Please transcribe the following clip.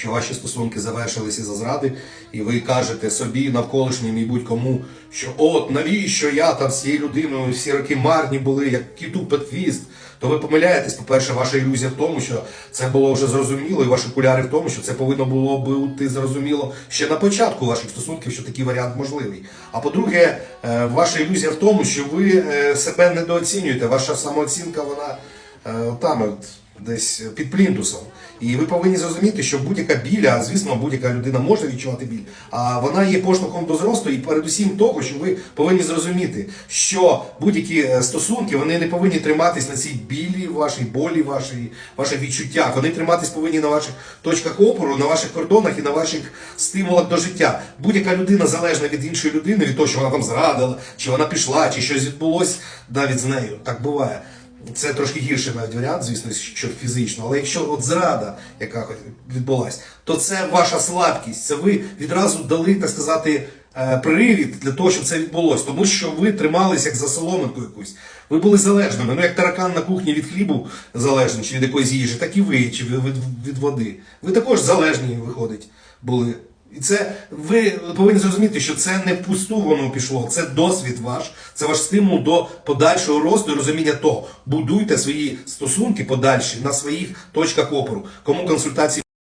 Якщо ваші стосунки завершилися за зради, і ви кажете собі навколишнім і будь-кому, що от навіщо я там з цією людиною всі роки марні були, як кіту під хвіст, то ви помиляєтесь. По-перше, ваша ілюзія в тому, що це було вже зрозуміло, і ваші окуляри в тому, що це повинно було бути зрозуміло ще на початку ваших стосунків, що такий варіант можливий. А по-друге, е, ваша ілюзія в тому, що ви е, себе недооцінюєте. Ваша самооцінка, вона е, там от, десь під плінтусом. І ви повинні зрозуміти, що будь-яка біль, а звісно, будь-яка людина може відчувати біль, а вона є поштовхом до зросту, і передусім того, що ви повинні зрозуміти, що будь-які е, стосунки вони не повинні триматись на цій білі, вашій болі, вашій, ваших відчуттях. Вони триматись повинні на ваших точках опору, на ваших кордонах і на ваших стимулах до життя. Будь-яка людина залежна від іншої людини, від того, що вона там зрадила, чи вона пішла, чи щось відбулось навіть з нею. Так буває. Це трошки гірший навіть варіант, звісно, що фізично. Але якщо от зрада, яка відбулась, то це ваша слабкість. Це ви відразу дали, так сказати, е, привід для того, щоб це відбулось. Тому що ви тримались як за соломинку якусь. Ви були залежними. Ну як таракан на кухні від хлібу залежний, чи від якоїсь їжі, так і ви, чи від води. Ви також залежні, виходить, були. І це ви повинні зрозуміти, що це не впусту воно пішло, це досвід ваш, це ваш стимул до подальшого росту і розуміння того. Будуйте свої стосунки подальші на своїх точках опору. Кому консультації.